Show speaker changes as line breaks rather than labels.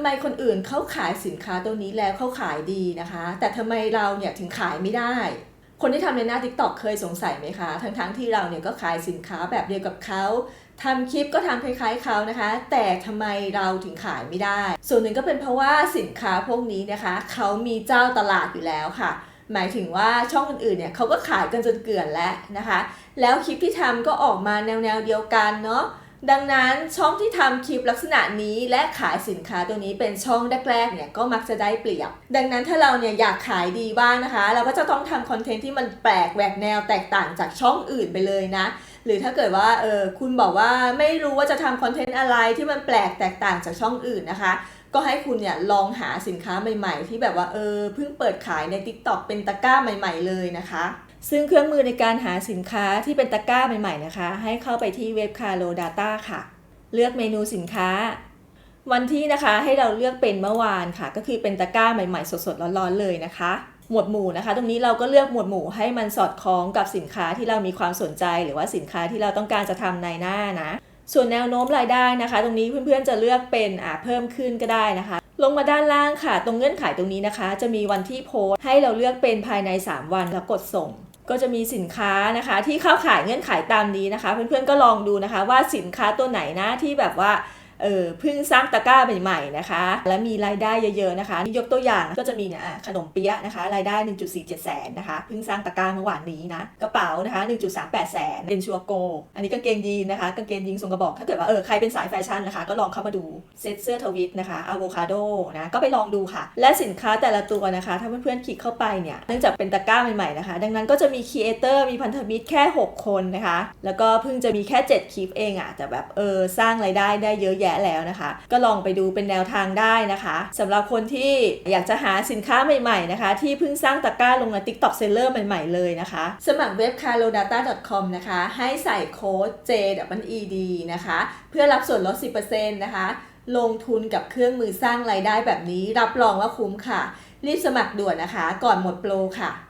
ไมคนอื่นเขาขายสินค้าตัวนี้แล้วเขาขายดีนะคะ แต่ทำไมเราเนี่ยถึงขายไม่ได้ คนที่ทำในหน้า TikTok เคยสงสัยไหมคะ ทั้งๆที่เราเนี่ยก็ขายสินค้าแบบเดียวกับเขาทำคลิปก็ทำคล้ายๆเขานะคะ แต่ทำไมเราถึงขายไม่ได้ ส่วนหนึ่งก็เป็นเพราะว่าสินค้าพวกนี้นะคะเขามีเจ้าตลาดอยู่แล้วค่ะหมายถึงว่าช่องอื่นๆเนี่ยเขาก็ขายกันจนเกลื่อนแล้วนะคะ แล้วคลิปที่ทำก็ออกมาแนวๆเดียวกันเนาะ ดังนั้นช่องที่ทำคลิปลักษณะนี้และขายสินค้าตัวนี้เป็นช่องแรกๆเนี่ยก็มักจะได้เปรียบ ดังนั้นถ้าเราเนี่ยอยากขายดีบ้างนะคะ เราก็จะต้องทำคอนเทนต์ที่มันแปลกแหวกแนวแตกต่างจากช่องอื่นไปเลยนะ หรือถ้าเกิดว่าเออคุณบอกว่าไม่รู้ว่าจะทำคอนเทนต์อะไรที่มันแปลกแตกต่างจากช่องอื่นนะคะก็ให้คุณเนี่ยลองหาสินค้าใหม่ๆ ที่แบบว่าเออเพิ่งเปิดขายใน TikTok เป็นตะกร้าใหม่ ๆ เลยนะคะ ซึ่งเครื่องมือในการหาสินค้าที่เป็นตะกร้าใหม่ๆนะคะ ให้เข้าไปที่เว็บ Caro Data ค่ะ เลือกเมนูสินค้า วันที่นะคะให้เราเลือกเป็นเมื่อวานค่ะ ก็คือเป็นตะกร้าใหม่ๆ สดๆร้อนๆเลยนะคะ หมวดหมู่นะคะ ตรงนี้เราก็เลือกหมวดหมู่ให้มันสอดคล้องกับสินค้าที่เรามีความสนใจ หรือว่าสินค้าที่เราต้องการจะทำในหน้านะ ส่วนแนวโน้มรายได้นะคะ ตรงนี้เพื่อนๆจะเลือกเป็นอ่าเพิ่มขึ้นก็ได้นะคะลงมาด้านล่างค่ะ ตรงเงื่อนไขตรงนี้นะคะ จะมีวันที่โพสต์ให้เราเลือกเป็นภายใน 3 วันแล้วกดส่ง ก็จะมีสินค้านะคะที่เข้าขายเงื่อนไขตามนี้นะคะ เพื่อนๆก็ลองดูนะคะว่าสินค้าตัวไหนนะที่แบบว่า เออเพิ่งสร้างตะกร้าใหม่ๆนะคะ และมีรายได้เยอะๆนะคะนี่ยกตัวอย่างก็จะมีเนี่ยขนมเปี๊ยะนะคะ รายได้ 1.47 แสนนะคะเพิ่งสร้างตะกร้าเมื่อวานนี้นะกระเป๋านะคะ 1.38 แสนเป็นชัวโก อันนี้กางเกงยีนนะคะกางเกงยีนทรงกระบอก ถ้าเกิดว่าเออใครเป็นสายแฟชั่นนะคะ ก็ลองเข้ามาดูเซ็ตเสื้อทวิตนะคะอะโวคาโดนะก็ไปลองดูค่ะ และสินค้าแต่ละตัวนะคะ ถ้าเพื่อนๆคลิกเข้าไปเนี่ยเนื่องจากเป็นตะกร้าใหม่ๆนะคะ ดังนั้นก็จะมีครีเอเตอร์มีพันธมิตรแค่ 6 คนนะคะ แล้วก็เพิ่งจะมีแค่ 7 คลิปเองอะ่ะแต่แบบเออสร้างรายได้ได้เยอะแยะแล้วนะคะ ก็ลองไปดูเป็นแนวทางได้นะคะสำหรับคนที่อยากจะหาสินค้าใหม่ๆนะคะ ที่เพิ่งสร้างตะกร้าลงใน TikTok Seller ใหม่ๆเลยนะคะ สมัครเว็บ carodata.com นะคะ ให้ใส่โค้ด JED นะคะ เพื่อรับส่วนลด 10%นะคะ ลงทุนกับเครื่องมือสร้างรายได้แบบนี้ รับรองว่าคุ้มค่ะ รีบสมัครด่วนนะคะ ก่อนหมดโปรค่ะ